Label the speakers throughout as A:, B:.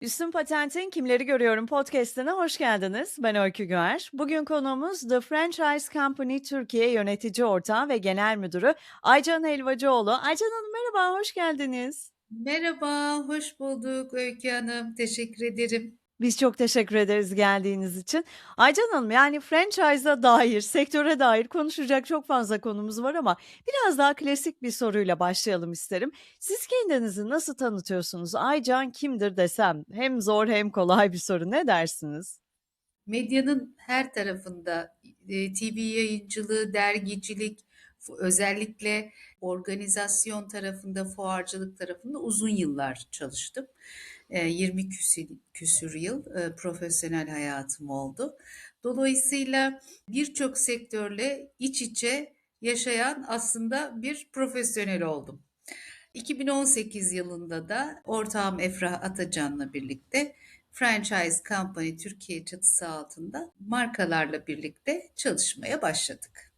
A: Üstün Patent'in Kimleri Görüyorum podcast'ine hoş geldiniz. Ben Öykü Güer. Bugün konuğumuz The Franchise Company Türkiye Yönetici Ortağı ve Genel Müdürü Aycan Helvacıoğlu. Aycan Hanım merhaba, hoş geldiniz.
B: Merhaba, hoş bulduk Öykü Hanım. Teşekkür ederim.
A: Biz çok teşekkür ederiz geldiğiniz için. Aycan Hanım yani franchise'a dair, sektöre dair konuşacak çok fazla konumuz var ama biraz daha klasik bir soruyla başlayalım isterim. Siz kendinizi nasıl tanıtıyorsunuz? Aycan kimdir desem hem zor hem kolay bir soru. Ne dersiniz?
B: Medyanın her tarafında e, TV yayıncılığı, dergicilik, özellikle organizasyon tarafında, fuarcılık tarafında uzun yıllar çalıştım. E, 20 küsür, küsür yıl e, profesyonel hayatım oldu. Dolayısıyla birçok sektörle iç içe yaşayan aslında bir profesyonel oldum. 2018 yılında da ortağım Efrah Atacan'la birlikte Franchise Company Türkiye çatısı altında markalarla birlikte çalışmaya başladık.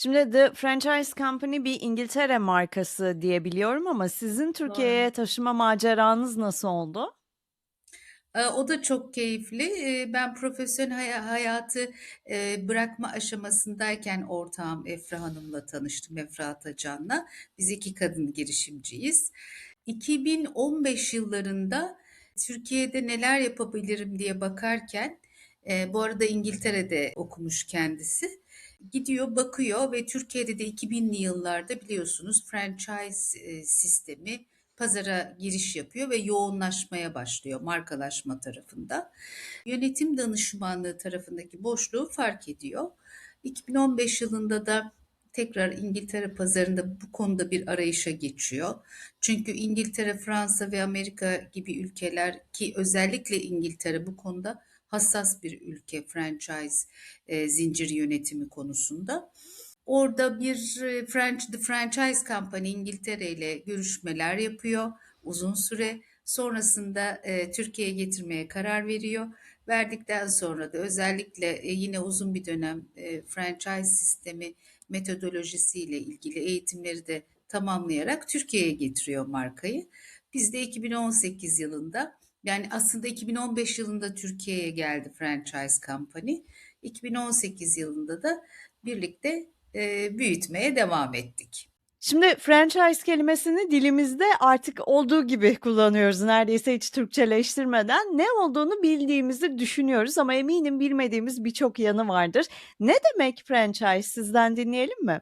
A: Şimdi The Franchise Company bir İngiltere markası diye biliyorum ama sizin. Türkiye'ye taşıma maceranız nasıl oldu?
B: Ee, O da çok keyifli. Ee, Ben profesyonel hay- hayatı e, bırakma aşamasındayken ortağım Efra Hanım'la tanıştım, Efra Atacan'la. Biz iki kadın girişimciyiz. 2015 yıllarında Türkiye'de neler yapabilirim diye bakarken, e, bu arada İngiltere'de okumuş kendisi. Gidiyor, bakıyor ve Türkiye'de de 2000'li yıllarda biliyorsunuz franchise e, sistemi pazara giriş yapıyor ve yoğunlaşmaya başlıyor markalaşma tarafında. Yönetim danışmanlığı tarafındaki boşluğu fark ediyor. 2015 yılında da tekrar İngiltere pazarında bu konuda bir arayışa geçiyor. Çünkü İngiltere, Fransa ve Amerika gibi ülkeler ki özellikle İngiltere bu konuda hassas bir ülke franchise e, zincir yönetimi konusunda. Orada bir e, French, The Franchise Company İngiltere ile görüşmeler yapıyor uzun süre. Sonrasında e, Türkiye'ye getirmeye karar veriyor. Verdikten sonra da özellikle e, yine uzun bir dönem e, franchise sistemi metodolojisiyle ilgili eğitimleri de tamamlayarak Türkiye'ye getiriyor markayı. Biz de 2018 yılında yani aslında 2015 yılında Türkiye'ye geldi Franchise Company. 2018 yılında da birlikte e, büyütmeye devam ettik.
A: Şimdi franchise kelimesini dilimizde artık olduğu gibi kullanıyoruz. Neredeyse hiç Türkçeleştirmeden ne olduğunu bildiğimizi düşünüyoruz ama eminim bilmediğimiz birçok yanı vardır. Ne demek franchise sizden dinleyelim mi?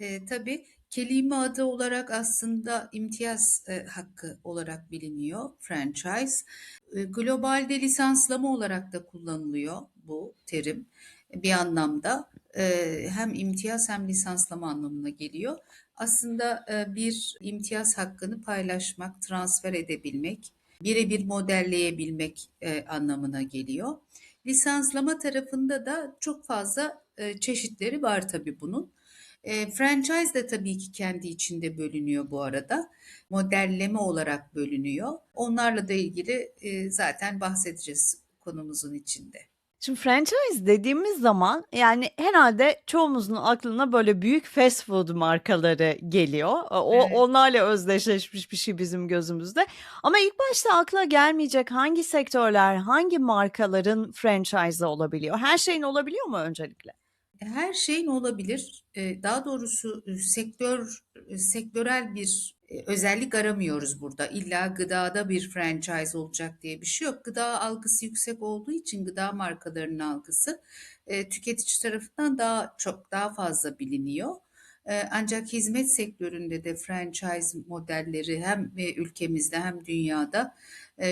B: E, tabii kelime adı olarak aslında imtiyaz e, hakkı olarak biliniyor franchise. E, globalde lisanslama olarak da kullanılıyor bu terim bir anlamda. E, hem imtiyaz hem lisanslama anlamına geliyor. Aslında e, bir imtiyaz hakkını paylaşmak, transfer edebilmek, birebir modelleyebilmek e, anlamına geliyor. Lisanslama tarafında da çok fazla e, çeşitleri var tabii bunun. E, franchise de tabii ki kendi içinde bölünüyor bu arada. Modelleme olarak bölünüyor. Onlarla da ilgili e, zaten bahsedeceğiz konumuzun içinde.
A: Şimdi franchise dediğimiz zaman yani herhalde çoğumuzun aklına böyle büyük fast food markaları geliyor. O
B: Evet.
A: onlarla özdeşleşmiş bir şey bizim gözümüzde. Ama ilk başta akla gelmeyecek hangi sektörler, hangi markaların franchise olabiliyor? Her şeyin olabiliyor mu öncelikle?
B: Her şeyin olabilir. E, Daha doğrusu e, sektör e, sektörel bir e, özellik aramıyoruz burada. İlla gıdada bir franchise olacak diye bir şey yok. Gıda algısı yüksek olduğu için gıda markalarının algısı tüketici tarafından daha çok daha fazla biliniyor. Ancak hizmet sektöründe de franchise modelleri hem ülkemizde hem dünyada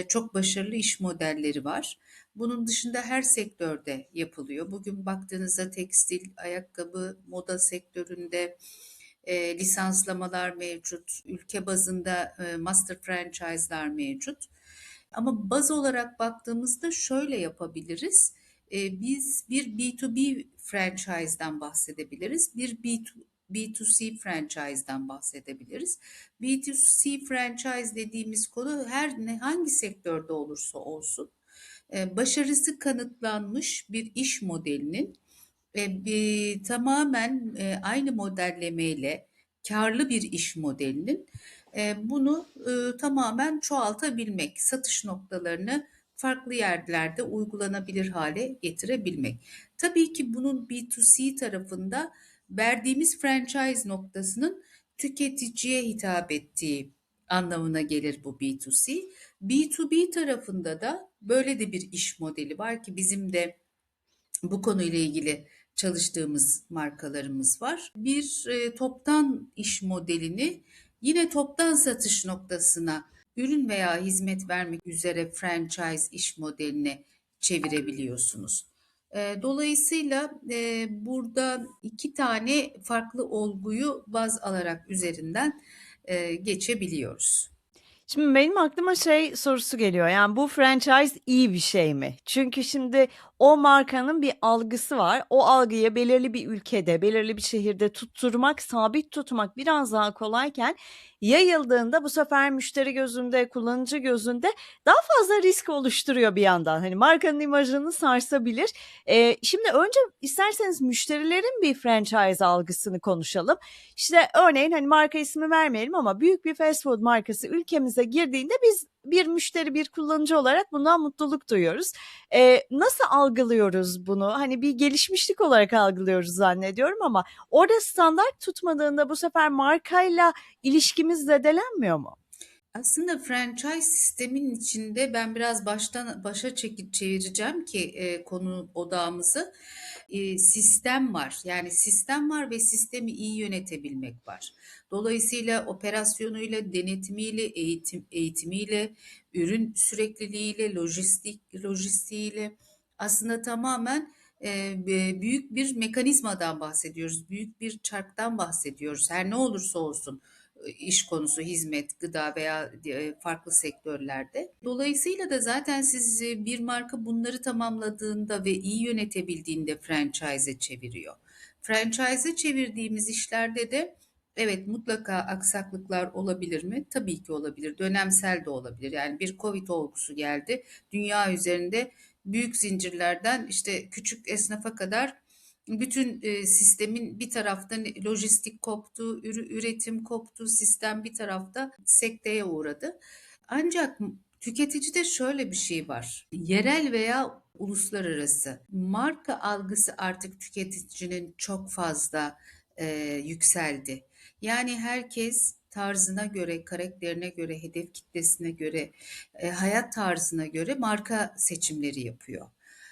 B: çok başarılı iş modelleri var. Bunun dışında her sektörde yapılıyor. Bugün baktığınızda tekstil, ayakkabı, moda sektöründe e, lisanslamalar mevcut. Ülke bazında e, master franchise'lar mevcut. Ama baz olarak baktığımızda şöyle yapabiliriz. E, biz bir B2B franchise'dan bahsedebiliriz. Bir B2, B2C franchise'dan bahsedebiliriz. B2C franchise dediğimiz konu her ne hangi sektörde olursa olsun başarısı kanıtlanmış bir iş modelinin e, bir, tamamen e, aynı modellemeyle karlı bir iş modelinin bunu, tamamen çoğaltabilmek, satış noktalarını farklı yerlerde uygulanabilir hale getirebilmek. Tabii ki bunun B2C tarafında verdiğimiz franchise noktasının tüketiciye hitap ettiği anlamına gelir bu B2C. B2B tarafında da böyle de bir iş modeli var ki bizim de bu konuyla ilgili çalıştığımız markalarımız var. Bir e, toptan iş modelini yine toptan satış noktasına ürün veya hizmet vermek üzere franchise iş modeline çevirebiliyorsunuz. E, Dolayısıyla e, burada iki tane farklı olguyu baz alarak üzerinden e, geçebiliyoruz.
A: Şimdi benim aklıma şey sorusu geliyor. Yani bu franchise iyi bir şey mi? Çünkü şimdi o markanın bir algısı var. O algıyı belirli bir ülkede, belirli bir şehirde tutturmak, sabit tutmak biraz daha kolayken yayıldığında bu sefer müşteri gözünde, kullanıcı gözünde daha fazla risk oluşturuyor bir yandan. Hani markanın imajını sarsabilir. Ee, şimdi önce isterseniz müşterilerin bir franchise algısını konuşalım. İşte örneğin hani marka ismi vermeyelim ama büyük bir fast food markası ülkemize girdiğinde biz bir müşteri, bir kullanıcı olarak bundan mutluluk duyuyoruz. Ee, nasıl algılıyoruz bunu? Hani bir gelişmişlik olarak algılıyoruz zannediyorum ama orada standart tutmadığında bu sefer markayla ilişkimiz zedelenmiyor mu?
B: Aslında franchise sistemin içinde ben biraz baştan başa çekip çevireceğim ki e, konu odağımızı. E, sistem var. Yani sistem var ve sistemi iyi yönetebilmek var. Dolayısıyla operasyonuyla, denetimiyle, eğitim eğitimiyle, ürün sürekliliğiyle, lojistik lojistiğiyle aslında tamamen e, büyük bir mekanizmadan bahsediyoruz. Büyük bir çarktan bahsediyoruz. Her ne olursa olsun iş konusu, hizmet, gıda veya e, farklı sektörlerde. Dolayısıyla da zaten siz e, bir marka bunları tamamladığında ve iyi yönetebildiğinde franchise'e çeviriyor. Franchise'e çevirdiğimiz işlerde de evet mutlaka aksaklıklar olabilir mi? Tabii ki olabilir. Dönemsel de olabilir. Yani bir Covid olgusu geldi. Dünya üzerinde büyük zincirlerden işte küçük esnafa kadar bütün e, sistemin bir taraftan lojistik koptu, üretim koptu, sistem bir tarafta sekteye uğradı. Ancak tüketicide şöyle bir şey var. Yerel veya uluslararası marka algısı artık tüketicinin çok fazla e, yükseldi. Yani herkes tarzına göre, karakterine göre, hedef kitlesine göre, e, hayat tarzına göre marka seçimleri yapıyor.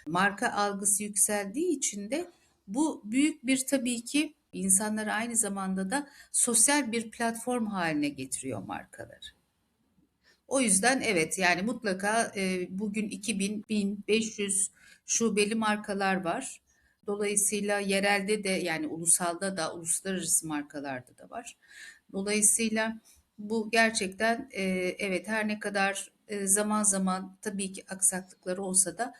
B: Marka algısı yükseldiği için de bu büyük bir tabii ki insanları aynı zamanda da sosyal bir platform haline getiriyor markalar. O yüzden evet yani mutlaka e, bugün 2000, 1500 şubeli markalar var. Dolayısıyla yerelde de yani ulusalda da uluslararası markalarda da var. Dolayısıyla bu gerçekten e, evet her ne kadar e, zaman zaman tabii ki aksaklıkları olsa da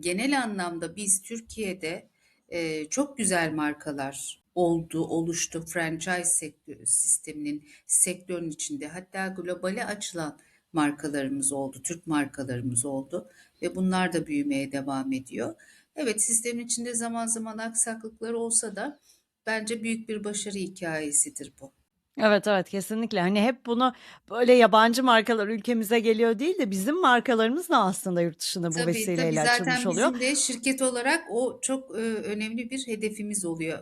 B: genel anlamda biz Türkiye'de e, çok güzel markalar oldu, oluştu franchise sektör, sisteminin sektörün içinde. Hatta globale açılan markalarımız oldu, Türk markalarımız oldu ve bunlar da büyümeye devam ediyor. Evet sistemin içinde zaman zaman aksaklıklar olsa da bence büyük bir başarı hikayesidir bu.
A: Evet, evet, kesinlikle. Hani hep bunu böyle yabancı markalar ülkemize geliyor değil de bizim markalarımız da aslında yurt dışında bu
B: Tabii tabii
A: vesileyle açılmış
B: zaten
A: oluyor.
B: bizim de şirket olarak o çok e, önemli bir hedefimiz oluyor.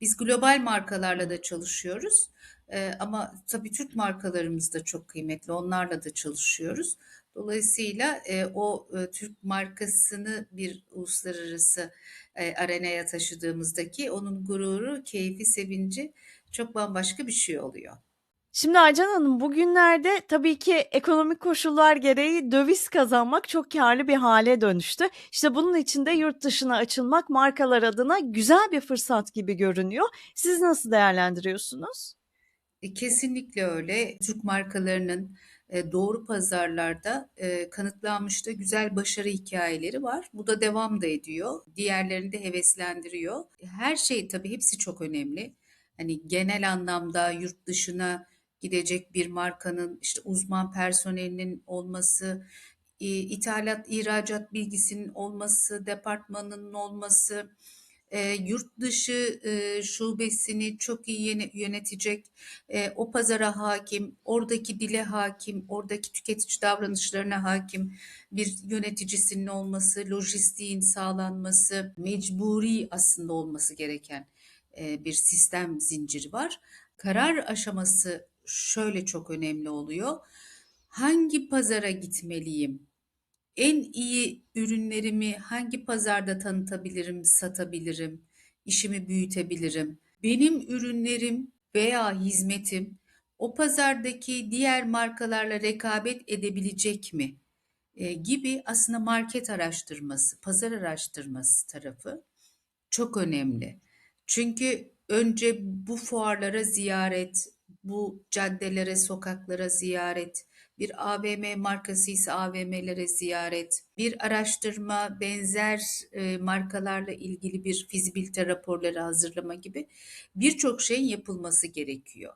B: Biz global markalarla da çalışıyoruz. E, ama tabii Türk markalarımız da çok kıymetli. Onlarla da çalışıyoruz. Dolayısıyla e, o e, Türk markasını bir uluslararası e, arenaya taşıdığımızdaki onun gururu, keyfi, sevinci çok bambaşka bir şey oluyor.
A: Şimdi Aycan Hanım bugünlerde tabii ki ekonomik koşullar gereği döviz kazanmak çok karlı bir hale dönüştü. İşte bunun için de yurt dışına açılmak markalar adına güzel bir fırsat gibi görünüyor. Siz nasıl değerlendiriyorsunuz?
B: E, kesinlikle öyle. Türk markalarının e, doğru pazarlarda e, kanıtlanmış da güzel başarı hikayeleri var. Bu da devam da ediyor. Diğerlerini de heveslendiriyor. Her şey tabii hepsi çok önemli. Hani genel anlamda yurt dışına gidecek bir markanın işte uzman personelinin olması, ithalat, ihracat bilgisinin olması, departmanının olması, Eee, yurt dışı, eee, şubesini çok iyi yönetecek, eee, o pazara hâkim, oradaki dile hâkim, oradaki tüketici davranışlarına hâkim bir yöneticisinin olması, lojistiğin sağlanması, mecburi aslında olması gereken, bir sistem zinciri var. Karar aşaması şöyle çok önemli oluyor: Hangi pazara gitmeliyim? En iyi ürünlerimi hangi pazarda tanıtabilirim, satabilirim, işimi büyütebilirim? Benim ürünlerim veya hizmetim o pazardaki diğer markalarla rekabet edebilecek mi? Eee, gibi aslında market araştırması, pazar araştırması tarafı çok önemli. Çünkü önce bu fuarlara ziyaret, bu caddelere, sokaklara ziyaret, bir AVM markasıysa AVM'lere ziyaret, bir araştırma, benzer, eee, markalarla ilgili bir fizibilite raporları hazırlama gibi birçok şeyin yapılması gerekiyor.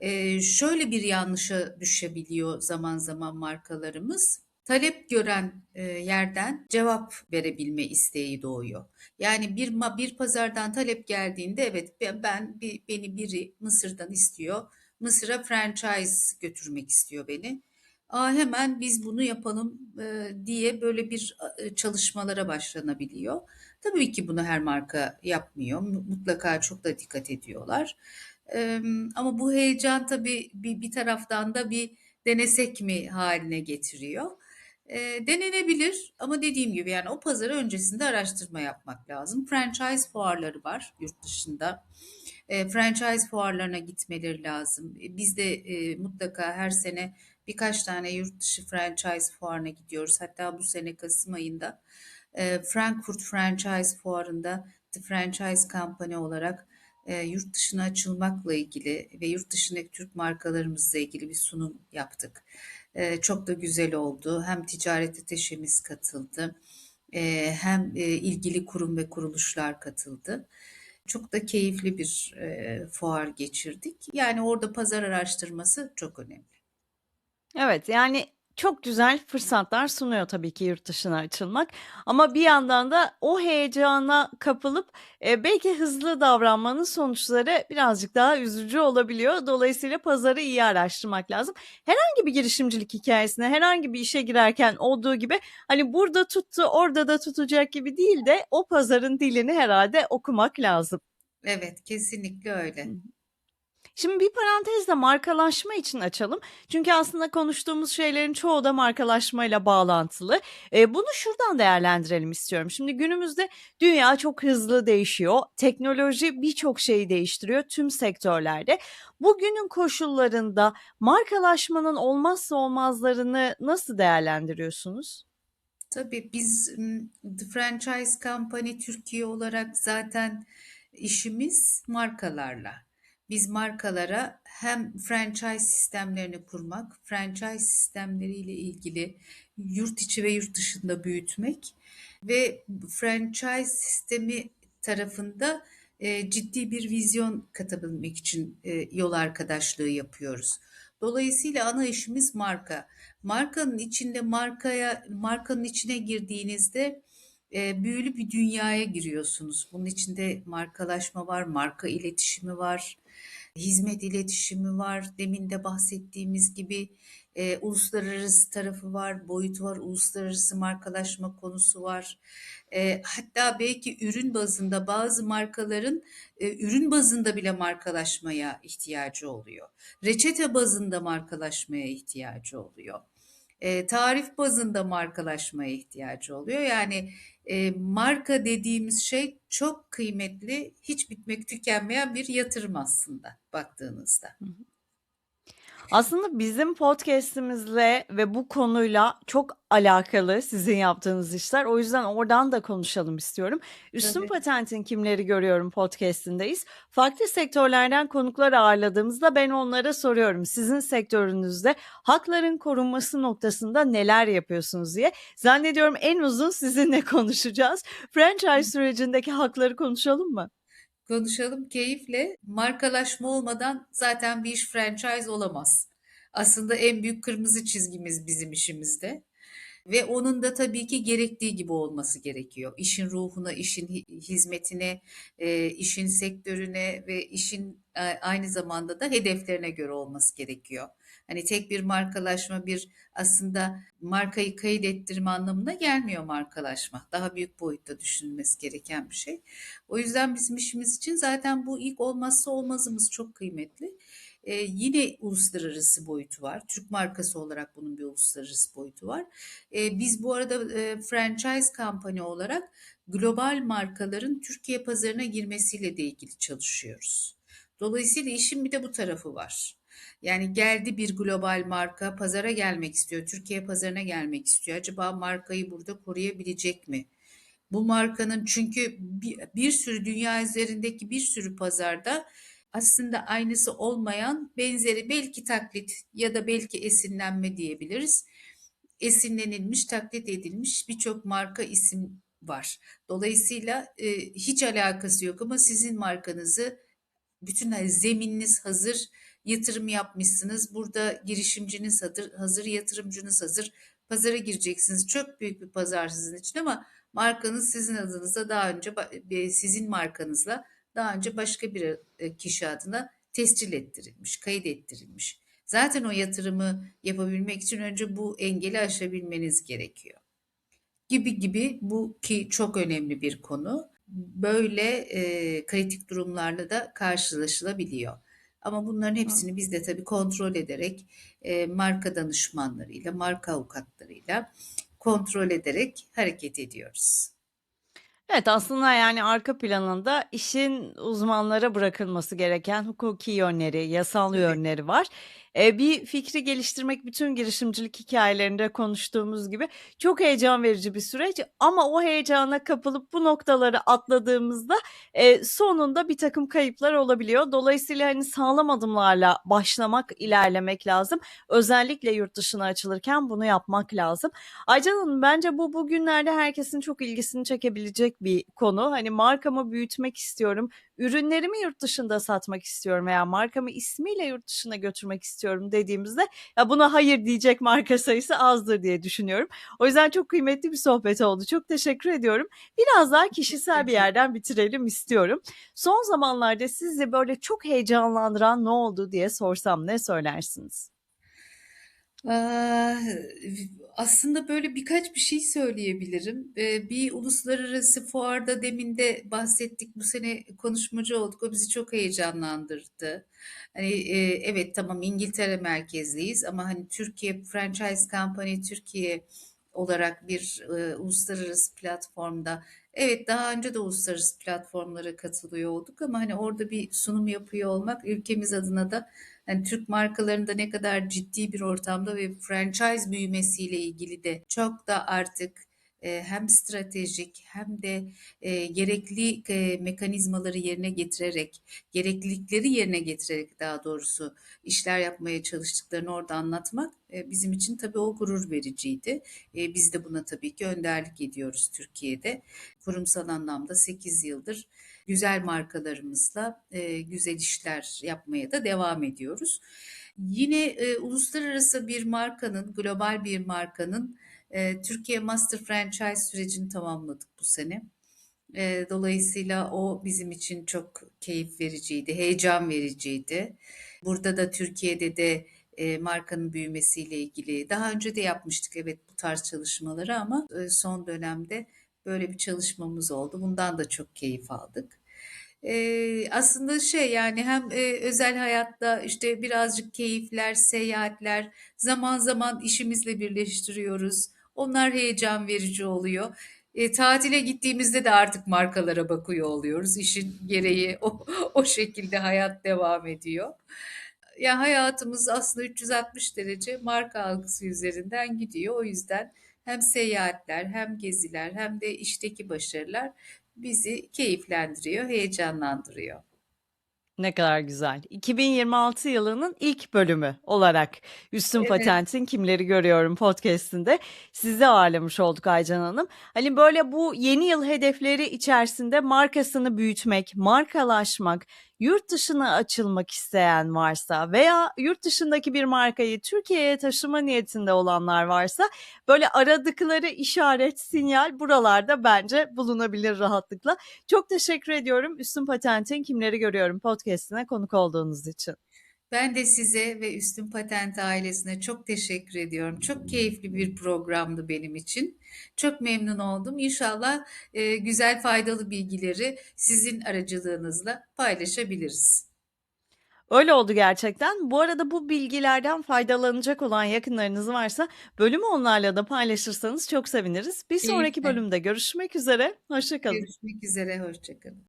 B: Eee, şöyle bir yanlışa düşebiliyor zaman zaman markalarımız. Talep gören, eee, yerden cevap verebilme isteği doğuyor. Yani bir bir pazardan talep geldiğinde evet be ben bi beni biri Mısır'dan istiyor. Mısır'a franchise götürmek istiyor beni. A, hemen biz bunu yapalım, eee, diye böyle bir, eee, çalışmalara başlanabiliyor. Tabii ki bunu her marka yapmıyor. Mu mutlaka çok da dikkat ediyorlar. Ama bu heyecan tabii bir bir taraftan da bir denesek mi hâline getiriyor. Eee, denenebilir ama dediğim gibi yani o pazarı öncesinde araştırma yapmak lazım. Franchise fuarları var yurt dışında. Eee, franchise fuarlarına gitmeleri lazım. Eee, biz de, eee, mutlaka her sene birkaç tane yurt dışı franchise fuarına gidiyoruz. Hatta bu sene kasım ayında, eee, Frankfurt Franchise Fuarı'nda The Franchise Company olarak, eee, yurt dışına açılmakla ilgili ve yurt dışındaki Türk markalarımızla ilgili bir sunum yaptık. Çok da güzel oldu. Hem ticaret ateşemiz katıldı, hem, ilgili kurum ve kuruluşlar katıldı. Çok da keyifli bir, fuar geçirdik. Yani orada pazar araştırması çok önemli.
A: Evet, yani çok güzel fırsatlar sunuyor tabii ki yurt dışına açılmak ama bir yandan da o heyecana kapılıp, eee, belki hızlı davranmanın sonuçları birazcık daha üzücü olabiliyor. Dolayısıyla pazarı iyi araştırmak lazım. Herhangi bir girişimcilik hikâyesine, herhangi bir işe girerken olduğu gibi, hani, burada tuttu, orada da tutacak gibi değil de o pazarın dilini herhâlde okumak lazım.
B: Evet, kesinlikle öyle.
A: Şimdi bir parantez de markalaşma için açalım. Çünkü aslında konuştuğumuz şeylerin çoğu da markalaşmayla bağlantılı. Eee, bunu şuradan değerlendirelim istiyorum. Şimdi günümüzde dünya çok hızlı değişiyor. Teknoloji birçok şeyi değiştiriyor tüm sektörlerde. Bugünün koşullarında markalaşmanın olmazsa olmazlarını nasıl değerlendiriyorsunuz?
B: Tabii biz, The Franchise Company Türkiye olarak zaten işimiz markalarla. Biz markalara hem franchise sistemlerini kurmak, franchise sistemleriyle ilgili yurt içi ve yurt dışında büyütmek ve franchise sistemi tarafında, eee, ciddi bir vizyon katabilmek için, eee, yol arkadaşlığı yapıyoruz. Dolayısıyla ana işimiz marka. Markanın içinde markaya markanın içine girdiğinizde, eee, büyülü bir dünyaya giriyorsunuz. Bunun içinde markalaşma var, marka iletişimi var, hizmet iletişimi var. Demin de bahsettiğimiz gibi, eee, uluslararası tarafı var, boyutu var, uluslararası markalaşma konusu var. Eee, hatta belki ürün bazında bazı markaların, eee, ürün bazında bile markalaşmaya ihtiyacı oluyor. Reçete bazında markalaşmaya ihtiyacı oluyor. Eee, tarif bazında markalaşmaya ihtiyacı oluyor. Yani, eee, marka dediğimiz şey çok kıymetli, hiç bitmek tükenmeyen bir yatırım aslında baktığınızda.
A: Hı hı. Aslında bizim podcast'imizle ve bu konuyla çok alakalı sizin yaptığınız işler. O yüzden oradan da konuşalım istiyorum. Üstün
B: Tabii.
A: Patent'in Kimleri Görüyorum podcast'indeyiz. Farklı sektörlerden konuklar ağırladığımızda ben onlara soruyorum. Sizin sektörünüzde hakların korunması noktasında neler yapıyorsunuz diye. Zannediyorum en uzun sizinle konuşacağız. Franchise sürecindeki hakları konuşalım mı?
B: Konuşalım keyifle. Markalaşma olmadan zaten bir iş franchise olamaz. Aslında en büyük kırmızı çizgimiz bizim işimizde. ve onun da tabii ki gerektiği gibi olması gerekiyor. İşin ruhuna, işin hi- hizmetine, e, işin sektörüne ve işin e, aynı zamanda da hedeflerine göre olması gerekiyor. Hani tek bir markalaşma bir aslında markayı kaydettirme anlamına gelmiyor markalaşma. Daha büyük boyutta düşünülmesi gereken bir şey. O yüzden bizim işimiz için zaten bu ilk olmazsa olmazımız çok kıymetli. Ee, yine uluslararası boyutu var. Türk markası olarak bunun bir uluslararası boyutu var. Ee, biz bu arada e, franchise kampanya olarak global markaların Türkiye pazarına girmesiyle de ilgili çalışıyoruz. Dolayısıyla işin bir de bu tarafı var. Yani geldi bir global marka pazara gelmek istiyor, Türkiye pazarına gelmek istiyor. Acaba markayı burada koruyabilecek mi? Bu markanın çünkü bir, bir sürü dünya üzerindeki bir sürü pazarda aslında aynısı olmayan benzeri belki taklit ya da belki esinlenme diyebiliriz. Esinlenilmiş, taklit edilmiş birçok marka isim var. Dolayısıyla e, hiç alakası yok ama sizin markanızı bütün hani zemininiz hazır, yatırım yapmışsınız. Burada girişimciniz hazır, hazır, yatırımcınız hazır. Pazara gireceksiniz. Çok büyük bir pazar sizin için ama markanız sizin adınıza daha önce ba- sizin markanızla daha önce başka bir e, kişi adına tescil ettirilmiş, kayıt ettirilmiş. Zaten o yatırımı yapabilmek için önce bu engeli aşabilmeniz gerekiyor. Gibi gibi bu ki çok önemli bir konu. Böyle e, kritik durumlarla da karşılaşılabiliyor. Ama bunların hepsini biz de tabii kontrol ederek e, marka danışmanlarıyla, marka avukatlarıyla kontrol ederek hareket ediyoruz.
A: Evet, aslında yani arka planında işin uzmanlara bırakılması gereken hukuki yönleri, yasal
B: Tabii.
A: yönleri var. Bir fikri geliştirmek bütün girişimcilik hikayelerinde konuştuğumuz gibi çok heyecan verici bir süreç ama o heyecana kapılıp bu noktaları atladığımızda sonunda bir takım kayıplar olabiliyor. Dolayısıyla hani sağlam adımlarla başlamak, ilerlemek lazım. Özellikle yurt dışına açılırken bunu yapmak lazım. Aycan Hanım bence bu bugünlerde herkesin çok ilgisini çekebilecek bir konu. Hani markamı büyütmek istiyorum, ürünlerimi yurt dışında satmak istiyorum veya markamı ismiyle yurt dışına götürmek istiyorum dediğimizde ya buna hayır diyecek marka sayısı azdır diye düşünüyorum. O yüzden çok kıymetli bir sohbet oldu. Çok teşekkür ediyorum. Biraz daha kişisel bir yerden bitirelim istiyorum. Son zamanlarda sizi böyle çok heyecanlandıran ne oldu diye sorsam ne söylersiniz?
B: Aslında böyle birkaç bir şey söyleyebilirim. Ee, bir uluslararası fuarda demin de bahsettik. Bu sene konuşmacı olduk. O bizi çok heyecanlandırdı. Hani e, evet tamam İngiltere merkezliyiz ama hani Türkiye Franchise Company Türkiye olarak bir e, uluslararası platformda evet daha önce de uluslararası platformlara katılıyor olduk ama hani orada bir sunum yapıyor olmak ülkemiz adına da yani Türk markalarında ne kadar ciddi bir ortamda ve franchise büyümesiyle ilgili de çok da artık hem stratejik hem de e, gerekli e, mekanizmaları yerine getirerek, gereklilikleri yerine getirerek daha doğrusu işler yapmaya çalıştıklarını orada anlatmak e, bizim için tabii o gurur vericiydi. E, biz de buna tabii ki önderlik ediyoruz Türkiye'de. Kurumsal anlamda 8 yıldır güzel markalarımızla e, güzel işler yapmaya da devam ediyoruz. Yine e, uluslararası bir markanın, global bir markanın e, Türkiye Master Franchise sürecini tamamladık bu sene. E, dolayısıyla o bizim için çok keyif vericiydi, heyecan vericiydi. Burada da Türkiye'de de e, markanın büyümesiyle ilgili daha önce de yapmıştık evet bu tarz çalışmaları ama e, son dönemde böyle bir çalışmamız oldu. Bundan da çok keyif aldık. Ee, aslında şey yani hem e, özel hayatta işte birazcık keyifler, seyahatler, zaman zaman işimizle birleştiriyoruz. Onlar heyecan verici oluyor. E, tatile gittiğimizde de artık markalara bakıyor oluyoruz. İşin gereği o, o şekilde hayat devam ediyor. Ya hayatımız aslında 360 derece marka algısı üzerinden gidiyor. O yüzden hem seyahatler, hem geziler, hem de işteki başarılar bizi keyiflendiriyor, heyecanlandırıyor.
A: Ne kadar güzel. 2026 yılının ilk bölümü olarak Üstün
B: Evet.
A: Patent'in Kimleri Görüyorum podcast'inde sizi ağırlamış olduk Aycan Hanım. Hani böyle bu yeni yıl hedefleri içerisinde markasını büyütmek, markalaşmak, yurt dışına açılmak isteyen varsa veya yurt dışındaki bir markayı Türkiye'ye taşıma niyetinde olanlar varsa böyle aradıkları işaret, sinyal buralarda bence bulunabilir rahatlıkla. Çok teşekkür ediyorum Üstün Patent'in Kimleri Görüyorum podcast'ine konuk olduğunuz için.
B: Ben de size ve Üstün Patent ailesine çok teşekkür ediyorum. Çok keyifli bir programdı benim için. Çok memnun oldum. İnşallah e, güzel faydalı bilgileri sizin aracılığınızla paylaşabiliriz.
A: Öyle oldu gerçekten. Bu arada bu bilgilerden faydalanacak olan yakınlarınız varsa bölümü onlarla da paylaşırsanız çok seviniriz. Bir sonraki bölümde görüşmek üzere. Hoşça kalın.
B: Görüşmek üzere, hoşça kalın.